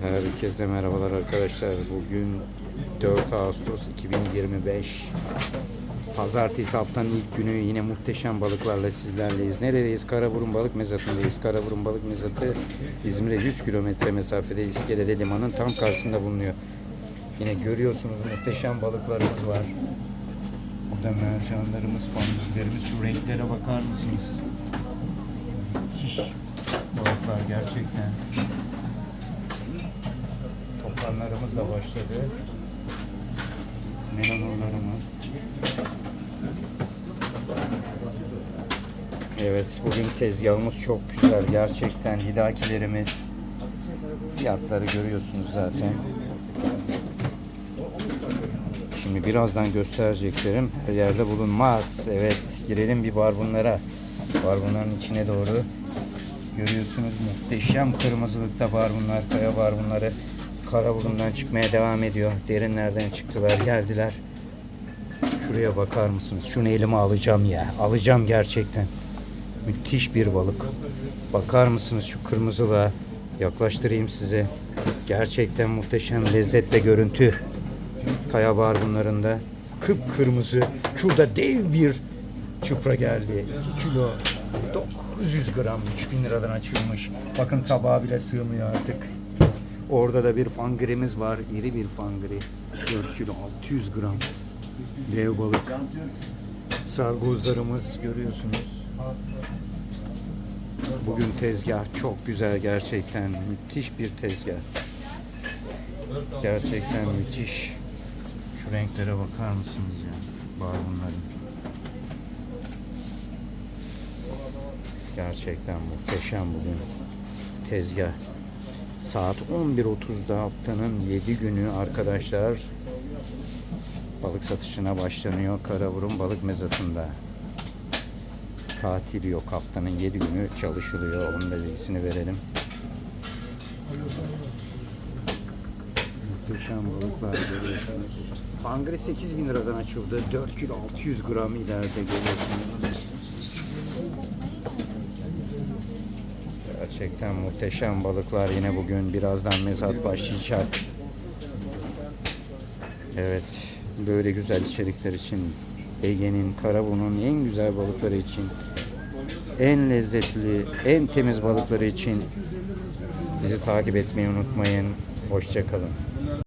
Herkese merhabalar arkadaşlar. Bugün 4 Ağustos 2025. Pazartesi haftanın ilk günü yine muhteşem balıklarla sizlerleyiz. Neredeyiz? Karaburun Balık Mezatı'ndayız. Karaburun Balık Mezatı İzmir'e 100 kilometre mesafede İskele'de limanın tam karşısında bulunuyor. Yine görüyorsunuz muhteşem balıklarımız var. Burada mercanlarımız, fangirlerimiz. Şu renklere bakar mısınız? Müthiş balıklar gerçekten. Toplanlarımız da başladı. Melanurlarımız. Evet bugün tezgahımız çok güzel. Gerçekten hidakilerimiz. Fiyatları görüyorsunuz zaten. Şimdi birazdan göstereceklerim her yerde bulunmaz. Evet girelim bir barbunlara. Barbunların içine doğru. Görüyorsunuz muhteşem kırmızılıkta barbunlar, kaya barbunları. Karaburun'dan çıkmaya devam ediyor. Derinlerden çıktılar, geldiler. Şuraya bakar mısınız? Şunu elime alacağım ya. Alacağım gerçekten. Müthiş bir balık. Bakar mısınız şu kırmızılığa? Yaklaştırayım size. Gerçekten muhteşem lezzet ve görüntü. Kaya barbunlarında kıpkırmızı. Şurada dev bir çupra geldi. 2 kilo 900 gram 3000 liradan açılmış. Bakın tabağa bile sığmıyor artık. Orada da bir fangrimiz var. İri bir fangri. 4 kilo 600 gram. Dev balık. Sargozlarımız görüyorsunuz. Bugün tezgah çok güzel gerçekten. Müthiş bir tezgah. Gerçekten müthiş. Şu renklere bakar mısınız ya? Barbunların. Gerçekten muhteşem bugün tezgah. Saat 11.30'da haftanın 7 günü arkadaşlar balık satışına başlanıyor Karaburun Balık Mezatı'nda. Tatil yok haftanın 7 günü çalışılıyor. Onun da bilgisini verelim. Muhteşem balıklar görüyorsunuz. Fangre 8 bin liradan açıldı. 4 kilo 600 gram ileride görüyorsunuz. Gerçekten muhteşem balıklar yine bugün. Birazdan mezat başlayacak. Evet. Böyle güzel içerikler için Ege'nin, Karabu'nun en güzel balıkları için en lezzetli, en temiz balıkları için bizi takip etmeyi unutmayın. Hoşçakalın.